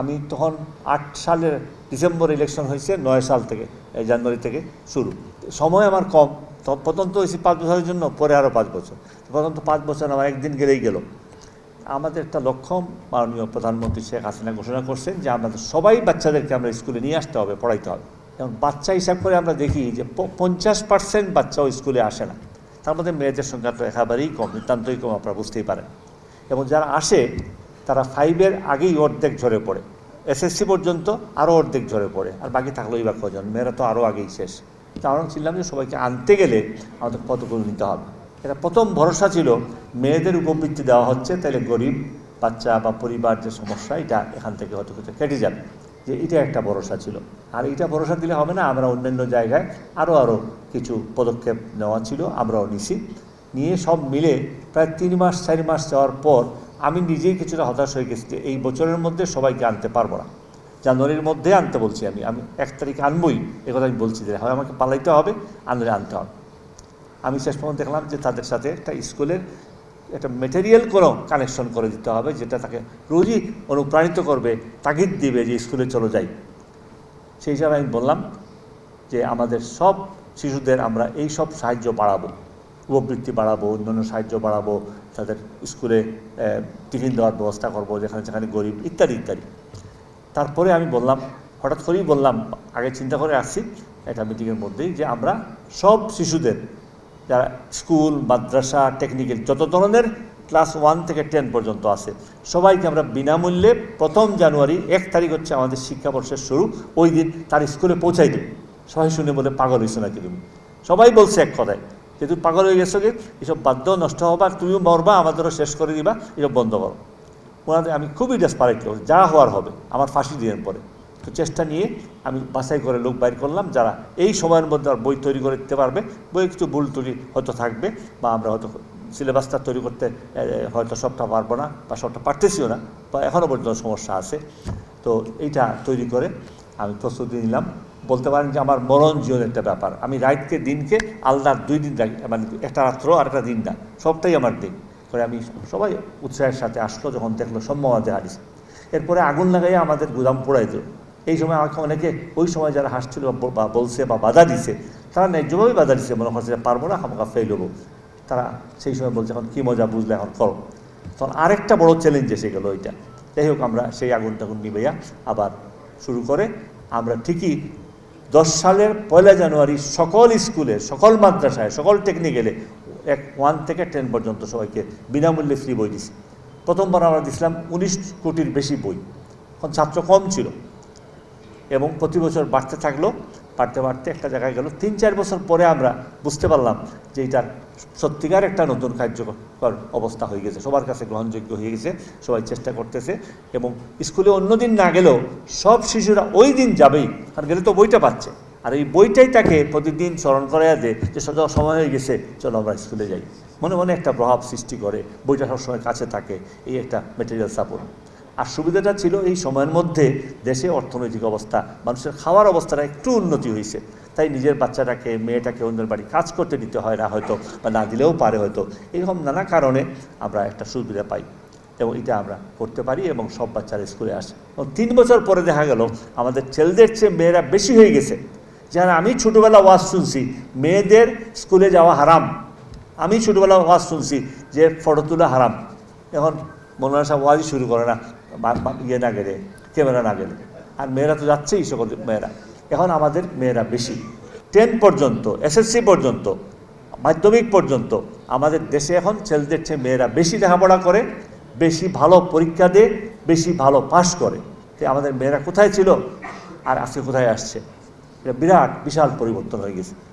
আমি তখন আট সালের ডিসেম্বর ইলেকশন হয়েছে, নয় সাল থেকে, এই জানুয়ারি থেকে শুরু। সময় আমার কম। প্রথম তো হয়েছে পাঁচ বছরের জন্য, পরে আরও পাঁচ বছর। প্রথম তো পাঁচ বছর আমার একদিন গেলেই গেল। আমাদের একটা লক্ষ্য, মাননীয় প্রধানমন্ত্রী শেখ হাসিনা ঘোষণা করছেন যে আমাদের সবাই বাচ্চাদেরকে আমরা স্কুলে নিয়ে আসতে হবে, পড়াইতে হবে। এবং বাচ্চা হিসাব করে আমরা দেখি যে পঞ্চাশ পার্সেন্ট বাচ্চাও স্কুলে আসে না। তার মধ্যে মেয়েদের সংখ্যা তো একেবারেই কম, নিতান্তই কম, আপনারা বুঝতেই পারেন। এবং যারা আসে তারা ফাইভের আগেই অর্ধেক ঝরে পড়ে। এসএসসি পর্যন্ত আরও অর্ধেক ঝরে পড়ে, আর বাকি থাকলোই বা কজন মেয়েরা তো আরও আগেই শেষ। তা আমরা ছিলাম যে সবাইকে আনতে গেলে আমাদের কতগুলো নিতে হবে। এটা প্রথম ভরসা ছিল, মেয়েদের উপবৃত্তি দেওয়া হচ্ছে তাহলে গরিব, বাচ্চা বা পরিবার যে সমস্যা, এটা এখান থেকে হয়তো কিছু কেটে যাবে। যে এটা একটা ভরসা ছিল। আর এটা ভরসা দিলে হবে না, আমরা অন্যান্য জায়গায় আরও আরও কিছু পদক্ষেপ নেওয়া ছিল, আমরাও নিছি। নিয়ে সব মিলে প্রায় তিন মাস, চার মাস যাওয়ার পর আমি নিজেই কিছুটা হতাশ হয়ে গেছি যে এই বছরের মধ্যে সবাইকে আনতে পারব না। জানুয়ারির মধ্যে আনতে বলছি আমি। আমি এক তারিখে আনবই কথা আমি বলছি যে হয়, আমাকে পালাইতে হবে, আনলে আনতে হবে। আমি শেষ পর্যন্ত দেখলাম যে তাদের সাথে একটা স্কুলের একটা মেটেরিয়াল কোনো কানেকশন করে দিতে হবে, যেটা তাকে রোজই অনুপ্রাণিত করবে, তাগিদ দিবে যে স্কুলে চলো যাই। সেই হিসাবে আমি বললাম যে আমাদের সব শিশুদের আমরা এই সব সাহায্য বাড়াবো। উপবৃত্তি বাড়াবো, অন্যান্য সাহায্য বাড়াবো, তাদের স্কুলে টিফিন দেওয়ার ব্যবস্থা করব, যেখানে যেখানে গরিব, ইত্যাদি ইত্যাদি। তারপরে আমি বললাম, হঠাৎ করেই বললাম, আগে চিন্তা করে আসছি একটা মিটিংয়ের মধ্যেই যে আমরা সব শিশুদের, যারা স্কুল, মাদ্রাসা টেকনিক্যাল যত ধরনের ক্লাস ওয়ান থেকে টেন পর্যন্ত আছে, সবাইকে আমরা বিনামূল্যে প্রথম জানুয়ারি, এক তারিখ হচ্ছে আমাদের শিক্ষাবর্ষের শুরু, ওই দিন তার স্কুলে পৌঁছাই দিই। সবাই শুনে বলে পাগল হয়েছো নাকি তুমি? সবাই বলছে এক কথায়। যে তুমি পাগল হয়ে গেছো কি? এসব বাধ্য নষ্ট হবা তুমিও মরবা আমাদেরও শেষ করে দিবা এসব বন্ধ করো ওনাদের আমি খুবই ডেসপারেট লোক, যা হওয়ার হবে আমার ফাঁসি দিনের পরে তো চেষ্টা নিয়ে, আমি বাছাই করে লোক বাইর করলাম যারা এই সময়ের মধ্যে আর বই তৈরি করে দিতে পারবে বই কিছু ভুল তুলি হয়তো থাকবে, বা আমরা হয়তো সিলেবাসটা তৈরি করতে হয়তো সবটা পারব না, বা সবটা পারতেছিও না, বা এখনও পর্যন্ত সমস্যা আছে। তো এইটা তৈরি করে আমি প্রস্তুতি নিলাম। বলতে পারেন যে আমার মরণ জীবন একটা ব্যাপার। আমি রাইটকে দিনকে, আল্লাহর দুই দিন মানে একটা রাত্র আর একটা দিন না, সবটাই আমার দিন। করে আমি সবাই উৎসাহের সাথে আসলো, যখন দেখল সম্মানাতে হারিস এরপরে আগুন লাগাইয়া আমাদের গুদাম পোড়াই দিল। এই সময় আমাকে অনেকে, ওই সময় যারা হাসছিল বা বা বলছে বা বাধা দিছে, তারা ন্যায্যভাবেই বাধা দিচ্ছে মনে করছে পারব না আমাকে ফেল হব। তারা সেই সময় বলছে, এখন কী মজা বুঝলে, এখন করো। তখন আরেকটা বড় চ্যালেঞ্জ এসে গেলো ওইটা। যাই হোক, আমরা সেই আগুন টাগুন নিবেয়া আবার শুরু করে, আমরা ঠিকই দশ সালের পয়লা জানুয়ারি সকল স্কুলে, সকল মাদ্রাসায়, সকল টেকনিক্যালে এক ওয়ান থেকে টেন পর্যন্ত সবাইকে বিনামূল্যে ফ্রি বই দিছি। প্রথমবার আমরা দিছিলাম উনিশ কোটির বেশি বই। ছাত্র কম ছিল এবং প্রতি বছর বাড়তে থাকল বাড়তে পারতে একটা জায়গায় গেল। তিন, চার বছর পরে আমরা বুঝতে পারলাম যে এটার সত্যিকার একটা নতুন কার্যকর অবস্থা হয়ে গেছে। সবার কাছে গ্রহণযোগ্য হয়ে গেছে, সবাই চেষ্টা করতেছে এবং স্কুলে অন্যদিন না গেলেও সব শিশুরা ওই দিন যাবেই আর গেলে তো বইটা পাচ্ছে। আর এই বইটাই তাকে প্রতিদিন স্মরণ করাইয়া দেয় যে সদা সময় হয়ে গেছে, চলো আমরা স্কুলে যাই। মনে মনে একটা প্রভাব সৃষ্টি করে, বইটা সবসময় কাছে থাকে, এই একটা মেটেরিয়াল সাপোর্ট আর সুবিধাটা ছিল এই সময়ের মধ্যে দেশে অর্থনৈতিক অবস্থা, মানুষের খাওয়ার অবস্থাটা একটু উন্নতি হয়েছে। তাই নিজের বাচ্চাটাকে, মেয়েটাকে অন্যের বাড়ি কাজ করতে দিতে হয় না হয়তো বা না দিলেও পারে হয়তো। এরকম নানা কারণে আমরা একটা সুবিধা পাই এবং এটা আমরা করতে পারি এবং সব বাচ্চারা স্কুলে আসে। এবং তিন বছর পরে দেখা গেল, আমাদের ছেলেদের চেয়ে মেয়েরা বেশি হয়ে গেছে। যেন আমি ছোটোবেলা ওয়াজ শুনছি, মেয়েদের স্কুলে যাওয়া হারাম। আমি ছোটোবেলা ওয়াজ শুনছি যে ফটো তোলা হারাম। এখন মনোরা সাহেব ওয়াজই শুরু করে না ইয়ে না গেলে, ক্যামেরা না গেলে। আর মেয়েরা তো যাচ্ছেই সকল মেয়েরা। এখন আমাদের মেয়েরা বেশি। টেন পর্যন্ত এসএসসি পর্যন্ত, মাধ্যমিক পর্যন্ত, আমাদের দেশে এখন ছেলেদের চেয়ে মেয়েরা বেশি লেখাপড়া করে, বেশি ভালো পরীক্ষা দেয়, বেশি ভালো পাশ করে। তো আমাদের মেয়েরা কোথায় ছিল? আর আজকে কোথায় আসছে? এটা বিরাট, বিশাল পরিবর্তন হয়ে গেছে।